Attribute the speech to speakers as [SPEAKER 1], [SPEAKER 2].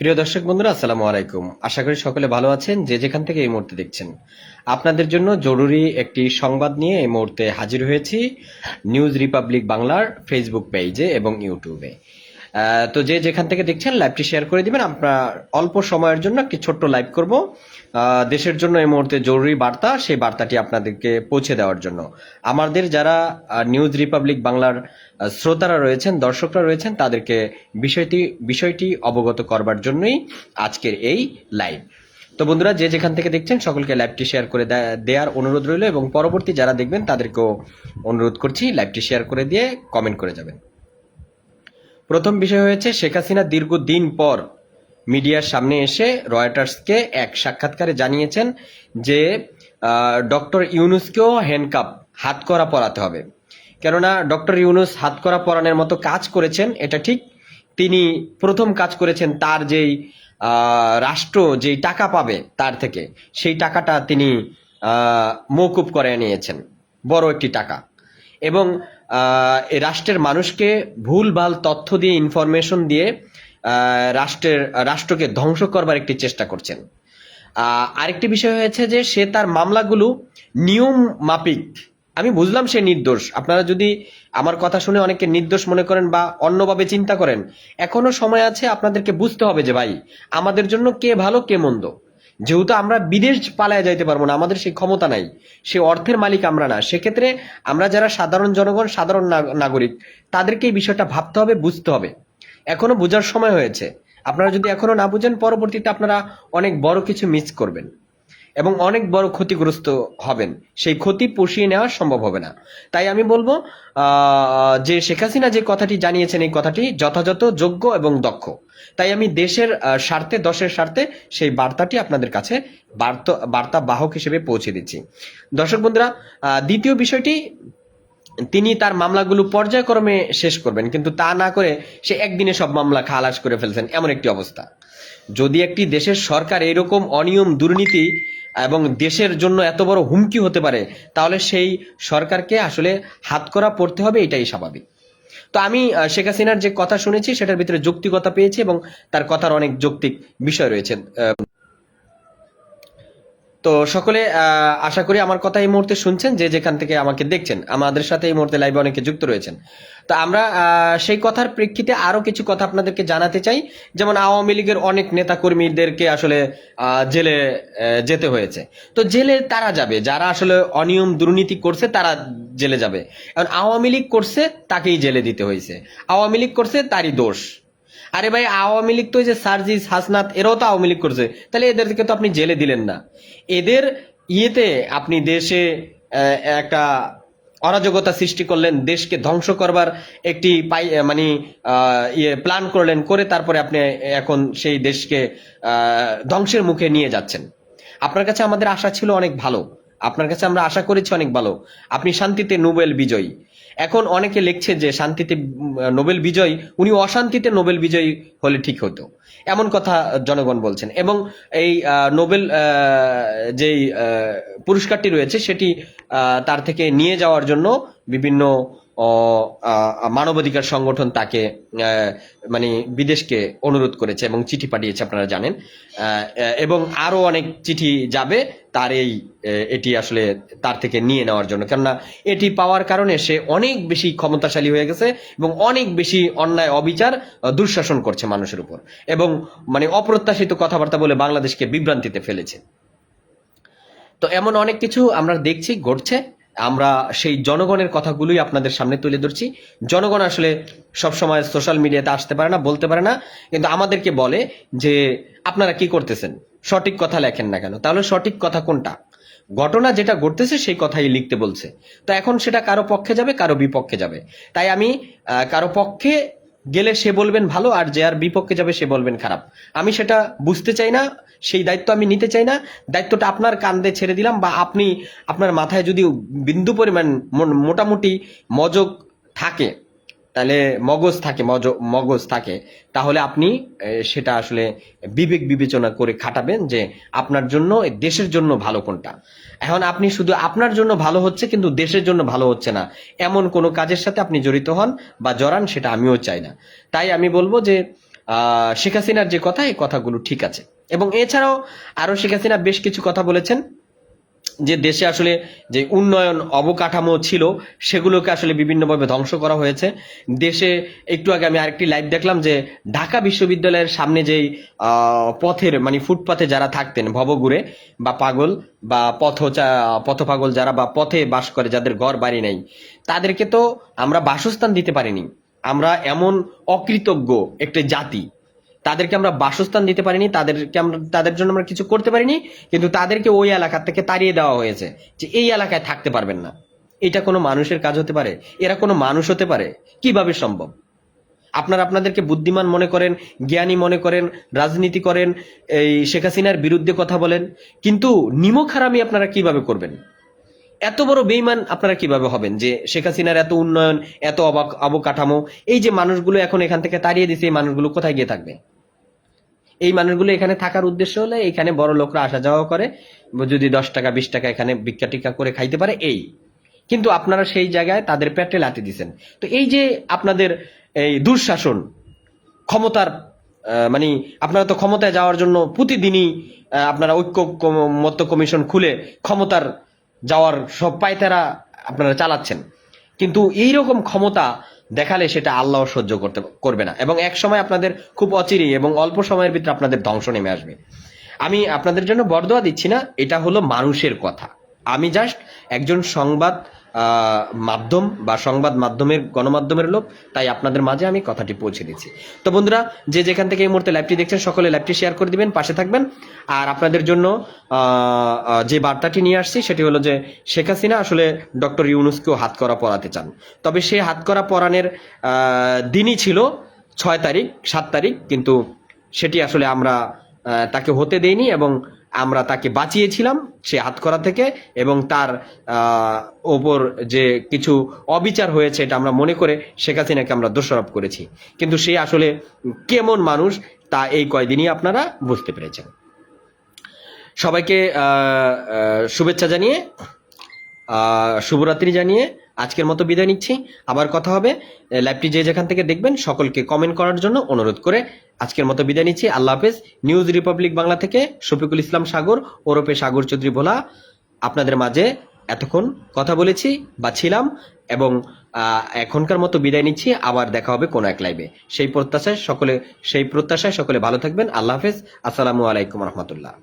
[SPEAKER 1] প্রিয় দর্শক বন্ধুরা, আসসালামু আলাইকুম। আশা করি সকলে ভালো আছেন, যে যেখান থেকে এই মুহূর্তে দেখছেন। আপনাদের জন্য জরুরি একটি সংবাদ নিয়ে এই মুহূর্তে হাজির হয়েছি নিউজ রিপাবলিক বাংলার ফেসবুক পেজে এবং ইউটিউবে। তো যে যেখান থেকে দেখছেন লাইভটি শেয়ার করে দিবেন। আমরা অল্প সময়ের জন্য একটি ছোট্ট লাইভ করব। দেশের জন্য এই মুহূর্তে জরুরি বার্তা, সেই বার্তাটি আপনাদেরকে পৌঁছে দেওয়ার জন্য। আমাদের যারা নিউজ রিপাবলিক বাংলার শ্রোতারা রয়েছেন, দর্শকরা রয়েছেন, তাদেরকে বিষয়টি বিষয়টি অবগত করবার জন্যই আজকের এই লাইভ তো বন্ধুরা, যে যেখান থেকে দেখছেন, সকলকে লাইভটি শেয়ার করে দেওয়ার অনুরোধ রইল এবং পরবর্তী যারা দেখবেন, তাদেরকেও অনুরোধ করছি লাইভটি শেয়ার করে দিয়ে কমেন্ট করে যাবেন। প্রথম বিষয় হয়েছে, শেখ হাসিনা দীর্ঘদিন পর মিডিয়ার সামনে এসে রয়টার্সকে এক সাক্ষাৎকারে জানিয়েছেন যে ডক্টর ইউনুসকেও হ্যান্ডকাপ হাত করা পরাতে হবে। কেননা, ডক্টর ইউনুস হাত করা পরানোর মতো কাজ করেছেন, এটা ঠিক। তিনি প্রথম কাজ করেছেন তার যেই রাষ্ট্র যেই টাকা পাবে তার থেকে, সেই টাকাটা তিনি মৌকুব করে নিয়েছেন। বড় একটি টাকা। এবং রাষ্ট্রের মানুষকে ভুলভাল তথ্য দিয়ে ইনফরমেশন দিয়ে রাষ্ট্রের, রাষ্ট্রকে ধ্বংস করবার একটি চেষ্টা করছেন। আরেকটি বিষয় হয়েছে যে সে তার মামলাগুলো নিয়ম মাফিক। আমি বুঝলাম সে নির্দোষ। আপনারা যদি আমার কথা শুনে অনেকে নির্দোষ মনে করেন বা অন্যভাবে চিন্তা করেন, এখনও সময় আছে আপনাদেরকে বুঝতে হবে যে, ভাই, আমাদের জন্য কে ভালো, কে মন্দ। যেহেতু আমরা বিদেশ পালায় যাইতে পারব না, আমাদের সেই ক্ষমতা নাই সে অর্থের মালিক আমরা না। সেক্ষেত্রে আমরা যারা সাধারণ জনগণ, সাধারণ নাগ- নাগরিক, তাদেরকে এই বিষয়টা ভাবতে হবে, বুঝতে হবে। এখনও বোঝার সময় হয়েছে। আপনারা যদি এখনও না বুঝেন, পরবর্তীতে আপনারা অনেক বড় কিছু মিস করবেন। এবং অনেক বড় ক্ষতিগ্রস্ত হবেন। সেই ক্ষতি পুষিয়ে নেওয়া সম্ভব হবে না। তাই আমি বলব যে শেখ হাসিনা যে কথাটি জানিয়েছেন, এই কথাটি যথাযথ, যোগ্য এবং দক্ষ। তাই আমি দেশের স্বার্থে, দশের স্বার্থে সেই বার্তাটি আপনাদের কাছে বার্তা বাহক হিসেবে পৌঁছে দিচ্ছি। দর্শক বন্ধুরা দ্বিতীয় বিষয়টি, তিনি তার মামলাগুলো পর্যায়ক্রমে শেষ করবেন, কিন্তু তা না করে সে একদিনে সব মামলা খালাস করে ফেলছেন, এমন একটি অবস্থা। যদি একটি দেশের সরকার এরকম অনিয়ম, দুর্নীতি এবং দেশের জন্য এত বড় হুমকি হতে পারে, তাহলে সেই সরকারকে আসলে হাতকড়া পড়তে হবে, এটাই স্বাভাবিক। তো আমি শেখ হাসিনার যে কথা শুনেছি, সেটার ভিতরে যৌক্তিকতা পেয়েছি এবং তার কথার অনেক যৌক্তিক বিষয় রয়েছে। তো সকলে আশা করি আমার কথা এই মুহূর্তে শুনছেন, যে যেখান থেকে আমাকে দেখছেন। আমাদের সাথে এই মুহূর্তে লাইভে অনেকে যুক্ত রয়েছেন। তো আমরা সেই কথার প্রেক্ষিতে আরও কিছু কথা আপনাদেরকে জানাতে চাই। যেমন আওয়ামী লীগের অনেক নেতা কর্মীদেরকে আসলে জেলে যেতে হয়েছে। তো জেলে তারা যাবে? যারা আসলে অনিয়ম, দুর্নীতি করছে, তারা জেলে যাবে। এখন আওয়ামী লীগ করছে, তাকেই জেলে দিতে হয়েছে। আওয়ামী লীগ করছে, তারই দোষ। আরে ভাই, আওয়ামী লীগ তো যে সার্জিস, হাসনাত, এরাও তো আওয়ামী লীগ করছে। তাহলে এদেরকে তো আপনি জেলে দিলেন না। এদের ইয়েতে আপনি দেশে একটা অরাজকতা সৃষ্টি করলেন, দেশকে ধ্বংস করবার একটি পাই মানে ইয়ে প্ল্যান করলেন, করে তারপরে আপনি এখন সেই দেশকে ধ্বংসের মুখে নিয়ে যাচ্ছেন। আপনার কাছে আমাদের আশা ছিল অনেক ভালো। আপনার কাছে আমরা আশা করেছি অনেক ভালো। আপনি শান্তিতে নোবেল বিজয়ী। এখন অনেকে লিখছে যে শান্তিতে নোবেল বিজয়ী, উনি অশান্তিতে নোবেল বিজয়ী হলে ঠিক হতো। এমন কথা জনগণ বলছেন। এবং এই নোবেল যেই পুরস্কারটি রয়েছে, সেটি তার থেকে নিয়ে যাওয়ার জন্য বিভিন্ন মানবাধিকার সংগঠন তাকে মানে বিদেশকে অনুরোধ করেছে এবং চিঠি পাঠিয়েছে, আপনারা জানেন। এবং আরও অনেক চিঠি যাবে, তার এই এটি আসলে তার থেকে নিয়ে নেওয়ার জন্য। কেননা এটি পাওয়ার কারণে সে অনেক বেশি ক্ষমতাশালী হয়ে গেছে এবং অনেক বেশি অন্যায় অবিচার দুঃশাসন করছে মানুষের উপর। এবং মানে অপ্রত্যাশিত কথাবার্তা বলে বাংলাদেশকে বিভ্রান্তিতে ফেলেছে। তো এমন অনেক কিছু আমরা দেখছি, ঘটছে। আমরা সেই জনগণের কথাগুলোই আপনাদের সামনে তুলে ধরছি। জনগণ আসলে সবসময় সোশ্যাল মিডিয়াতে আসতে পারে না, বলতে পারে না। কিন্তু আমাদেরকে বলে যে, আপনারা কি করতেছেন? সঠিক কথা লেখেন না কেন? তাহলে সঠিক কথা কোনটা? ঘটনা যেটা ঘটতেছে সেই কথাই লিখতে বলছে। তো এখন সেটা কারও পক্ষে যাবে, কারও বিপক্ষে যাবে। তাই আমি কারও পক্ষে গেলে সে বলবেন ভালো, আর যে আর বিপক্ষে যাবে সে বলবেন খারাপ। আমি সেটা বুঝতে চাই না, সেই দায়িত্ব আমি নিতে চাই না। দায়িত্বটা আপনার কান্দে ছেড়ে দিলাম বা আপনি আপনার মাথায় যদি বিন্দু পরিমাণ মোটামুটি মজক থাকে তাহলে মগজ থাকে মগজ থাকে, তাহলে আপনি সেটা আসলে বিবেক বিবেচনা করে খাটাবেন যে আপনার জন্য দেশের জন্য ভালো কোনটা। এখন আপনি শুধু আপনার জন্য ভালো হচ্ছে, কিন্তু দেশের জন্য ভালো হচ্ছে না। এমন কোনো কাজের সাথে আপনি জড়িত হন বা জড়ান, সেটা আমিও চাই না। তাই আমি বলব যে শেখ হাসিনার যে কথা, এই কথাগুলো ঠিক আছে। এবং এছাড়াও আরও শেখ হাসিনা বেশ কিছু কথা বলেছেন। যে দেশে আসলে যে উন্নয়ন অবকাঠামো ছিল, সেগুলোকে আসলে বিভিন্নভাবে ধ্বংস করা হয়েছে। দেশে একটু আগে আমি আরেকটি লাইভ দেখলাম যে, ঢাকা বিশ্ববিদ্যালয়ের সামনে যেই পথের মানে ফুটপাথে যারা থাকতেন, ভবঘুরে বা পাগল বা পথ পথ পাগল যারা বা পথে বাস করে, যাদের ঘর, বাড়ি নেই, তাদেরকে তো আমরা বাসস্থান দিতে পারিনি। আমরা এমন অকৃতজ্ঞ একটি জাতি। তাদেরকে আমরা বাসস্থান দিতে পারিনি, তাদেরকে আমরা, তাদের জন্য আমরা কিছু করতে পারিনি, কিন্তু তাদেরকে ওই এলাকার থেকে তাড়িয়ে দেওয়া হয়েছে যে এই এলাকায় থাকতে পারবেন না। এটা কোনো মানুষের কাজ হতে পারে? এরা কোনো মানুষ হতে পারে? কীভাবে সম্ভব? আপনারা আপনাদেরকে বুদ্ধিমান মনে করেন, জ্ঞানী মনে করেন, রাজনীতি করেন, এই শেখ হাসিনার বিরুদ্ধে কথা বলেন, কিন্তু নিমক হারামি আপনারা কীভাবে করবেন? এত বড় বেইমান আপনারা কীভাবে হবেন যে শেখ হাসিনার এত উন্নয়ন, এত অবাক, অবকাঠামো, এই যে মানুষগুলো এখন এখান থেকে তাড়িয়ে দিছে, এই মানুষগুলো কোথায় গিয়ে থাকবে? এই মানুষগুলো এখানে থাকার উদ্দেশ্য হলে এখানে বড় লোকরা আসা যাওয়া করে, যদি দশ টাকা, বিশ টাকা এখানে ভিক্ষা টিকা করে খাইতে পারে, এই। কিন্তু আপনারা সেই জায়গায় তাদের পেটে লাঠি দিচ্ছেন তো এই যে আপনাদের এই দুঃশাসন, ক্ষমতার মানে আপনারা তো ক্ষমতায় যাওয়ার জন্য প্রতিদিনই আপনারা ঐক্য মত্ত কমিশন খুলে ক্ষমতার যাওয়ার সব পায়তারা আপনারা চালাচ্ছেন। কিন্তু এই রকম ক্ষমতা দেখালে সেটা আল্লাহ সহ্য করতে, করবে না। এবং এক সময় আপনাদের খুব অচিরেই এবং অল্প সময়ের ভিতরে আপনাদের ধ্বংস নেমে আসবে। আমি আপনাদের জন্য বরদোয়া দিচ্ছি না, এটা হলো মানুষের কথা। আমি জাস্ট একজন সংবাদ মাধ্যম বা সংবাদ মাধ্যমের, গণমাধ্যমের লোক, তাই আপনাদের মাঝে আমি কথাটি পৌঁছে দিচ্ছি। তো বন্ধুরা, যে যেখান থেকে এই মুহূর্তে লাইভটি দেখছেন, সকলে লাইভটি শেয়ার করে দিবেন, পাশে থাকবেন। আর আপনাদের জন্য যে বার্তাটি নিয়ে আসছি, সেটি হলো যে শেখ হাসিনা আসলে ডক্টর ইউনুসকেও হাত করা পড়াতে চান। তবে সে হাত করা পরানের দিনই ছিল ছয় তারিখ, সাত তারিখ, কিন্তু সেটি আসলে আমরা তাকে হতে দেইনি এবং আমরা তাকে বাঁচিয়েছিলাম সে হাতকড়া থেকে এবং তার ওপর যে কিছু অবিচার হয়েছে এটা আমরা মনে করে শেখ হাসিনাকে আমরা দোষারোপ করেছি। কিন্তু সে আসলে কেমন মানুষ তা এই কয়দিনই আপনারা বুঝতে পেরেছেন। সবাইকে শুভেচ্ছা জানিয়ে শুভরাত্রি জানিয়ে আজকের মতো বিদায় নিচ্ছি। আবার কথা হবে। লাইভটি যে যেখান থেকে দেখবেন, সকলকে কমেন্ট করার জন্য অনুরোধ করে আজকের মতো বিদায় নিচ্ছি। আল্লাহ হাফেজ। নিউজ রিপাবলিক বাংলা থেকে শফিকুল ইসলাম সাগর, ওরফে সাগর চৌধুরী ভোলা। আপনাদের মাঝে এতক্ষণ কথা বলেছি বা ছিলাম এবং এখনকার মতো বিদায় নিচ্ছি। আবার দেখা হবে কোনো এক লাইভে সেই প্রত্যাশায় সকলে, সেই প্রত্যাশায় সকলে ভালো থাকবেন। আল্লাহ হাফেজ। আসসালামু আলাইকুম রহমতুল্লাহ।